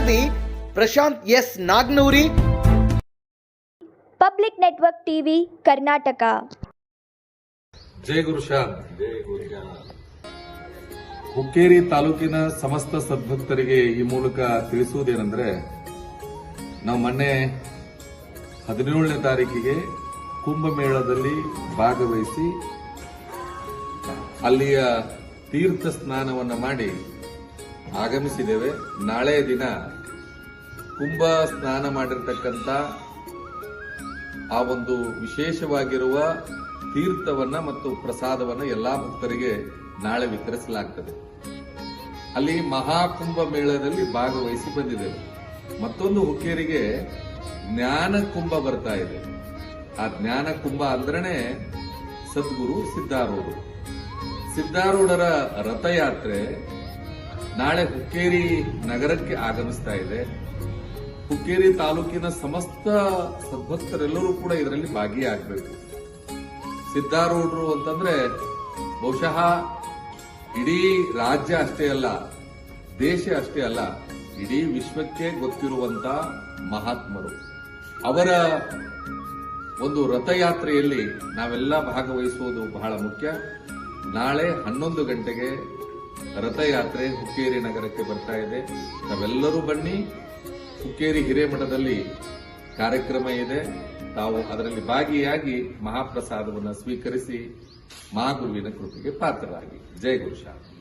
ವರದಿ Prashant S Nagnoori. Public network TV Karnataka. ಜೈ ಗುರುಶಾಂತ್ ಹುಕ್ಕೇರಿ ತಾಲೂಕಿನ ಸಮಸ್ತ ಸದ್ಭಕ್ತರಿಗೆ ಈ ಮೂಲಕ ತಿಳಿಸುವುದೇನೆಂದರೆ ನಾವು ಮೊನ್ನೆ ಹದಿನೇಳನೇ ತಾರೀಕಿಗೆ ಕುಂಭಮೇಳದಲ್ಲಿ ಭಾಗವಹಿಸಿ ಅಲ್ಲಿಯ ತೀರ್ಥ ಸ್ನಾನವನ್ನು ಮಾಡಿ ಆಗಮಿಸಿದ್ದೇವೆ. ನಾಳೆ ದಿನ ಕುಂಭ ಸ್ನಾನ ಮಾಡಿರ್ತಕ್ಕಂಥ ಆ ಒಂದು ವಿಶೇಷವಾಗಿರುವ ತೀರ್ಥವನ್ನ ಮತ್ತು ಪ್ರಸಾದವನ್ನ ಎಲ್ಲಾ ಭಕ್ತರಿಗೆ ನಾಳೆ ವಿತರಿಸಲಾಗ್ತದೆ. ಅಲ್ಲಿ ಮಹಾಕುಂಭ ಮೇಳದಲ್ಲಿ ಭಾಗವಹಿಸಿ ಬಂದಿದ್ದೇವೆ. ಮತ್ತೊಂದು ಹುಕ್ಕೇರಿಗೆ ಜ್ಞಾನ ಕುಂಭ ಬರ್ತಾ ಇದೆ. ಆ ಜ್ಞಾನ ಕುಂಭ ಅಂದ್ರೇನೆ ಸದ್ಗುರು ಸಿದ್ಧಾರೂಢರು. ಸಿದ್ಧಾರೂಢರ ರಥಯಾತ್ರೆ ನಾಳೆ ಹುಕ್ಕೇರಿ ನಗರಕ್ಕೆ ಆಗಮಿಸ್ತಾ ಇದೆ. ಹುಕ್ಕೇರಿ ತಾಲೂಕಿನ ಸಮಸ್ತ ಸದ್ಭಕ್ತರೆಲ್ಲರೂ ಕೂಡ ಇದರಲ್ಲಿ ಭಾಗಿಯಾಗಬೇಕು. ಸಿದ್ಧಾರೂಢರು ಅಂತಂದ್ರೆ ಬಹುಶಃ ಇಡೀ ರಾಜ್ಯ ಅಷ್ಟೇ ಅಲ್ಲ, ದೇಶ ಅಷ್ಟೇ ಅಲ್ಲ, ಇಡೀ ವಿಶ್ವಕ್ಕೆ ಗೊತ್ತಿರುವಂತ ಮಹಾತ್ಮರು. ಅವರ ಒಂದು ರಥಯಾತ್ರೆಯಲ್ಲಿ ನಾವೆಲ್ಲ ಭಾಗವಹಿಸುವುದು ಬಹಳ ಮುಖ್ಯ. ನಾಳೆ ಹನ್ನೊಂದು ಗಂಟೆಗೆ ರಥಯಾತ್ರೆ ಹುಕ್ಕೇರಿ ನಗರಕ್ಕೆ ಬರ್ತಾ ಇದೆ. ನಾವೆಲ್ಲರೂ ಬನ್ನಿ. ಹುಕ್ಕೇರಿ ಹಿರೇಮಠದಲ್ಲಿ ಕಾರ್ಯಕ್ರಮ ಇದೆ. ತಾವು ಅದರಲ್ಲಿ ಭಾಗಿಯಾಗಿ ಮಹಾಪ್ರಸಾದವನ್ನು ಸ್ವೀಕರಿಸಿ ಮಹಾಗುರುವಿನ ಕೃಪೆಗೆ ಪಾತ್ರರಾಗಿ. ಜಯ ಗುರುಶಾಂತ್